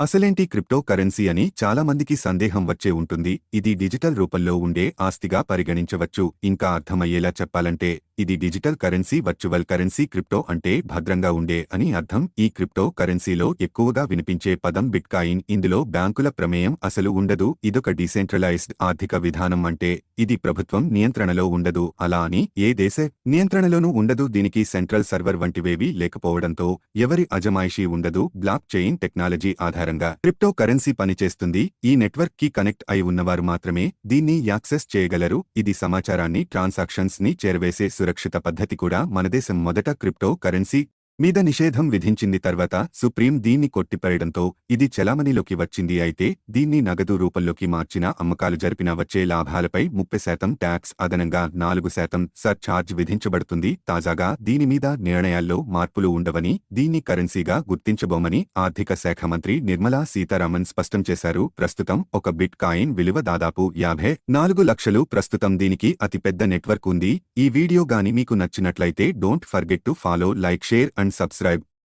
అసలేంటి crypto currency అని చాలా మందికి సందేహం వచ్చే ఉంటుంది. ఇది డిజిటల్ రూపంలో ఉండే ఆస్తిగా పరిగణించవచ్చు. ఇంకా అర్థమయ్యేలా చెప్పాలంటే ఇది digital currency virtual currency crypto అంటే భద్రంగా ఉండే అని అర్థం. ఈ క్రిప్టో కరెన్సీలో ఎక్కువగా వినిపించే పదం బిట్కాయిన్. ఇందులో బ్యాంకుల ప్రమేయం అసలు ఉండదు. ఇదొక డీసెంట్రలైజ్డ్ ఆర్థిక విధానం అంటే ఇది ప్రభుత్వం నియంత్రణలో ఉండదు. అలా అని ఏ దేశ నియంత్రణలోనూ ఉండదు. దీనికి సెంట్రల్ సర్వర్ వంటివేవీ లేకపోవడంతో ఎవరి అజమాయిషీ ఉండదు. బ్లాక్ చైన్ టెక్నాలజీ ఆధారంగా క్రిప్టో కరెన్సీ పనిచేస్తుంది. ఈ నెట్వర్క్కి కనెక్ట్ అయి ఉన్నవారు మాత్రమే దీన్ని యాక్సెస్ చేయగలరు. ఇది సమాచారాన్ని ట్రాన్సాక్షన్స్ని చేరవేసే సురక్షిత పద్ధతి కూడా మనదేశం మొదట క్రిప్టో కరెన్సీ మీద నిషేధం విధించింది తర్వాత సుప్రీం దీన్ని కొట్టిపడడంతో ఇది చెలామణిలోకి వచ్చింది అయితే దీన్ని నగదు రూపంలోకి మార్చిన అమ్మకాలు జరిపిన వచ్చే లాభాలపై ముప్పై శాతం ట్యాక్స్ అదనంగా నాలుగు శాతం సర్ఛార్జ్ విధించబడుతుంది. తాజాగా దీని మీద నిర్ణయాల్లో మార్పులు ఉండవని దీన్ని కరెన్సీగా గుర్తించబోమని ఆర్థిక శాఖ మంత్రి నిర్మలా సీతారామన్ స్పష్టం చేశారు. ప్రస్తుతం ఒక బిట్ కాయిన్ విలువ దాదాపు యాభై నాలుగు లక్షలు. ప్రస్తుతం దీనికి అతిపెద్ద నెట్వర్క్ ఉంది. ఈ వీడియో గాని మీకు నచ్చినట్లయితే don't forget to follow like share and and subscribe.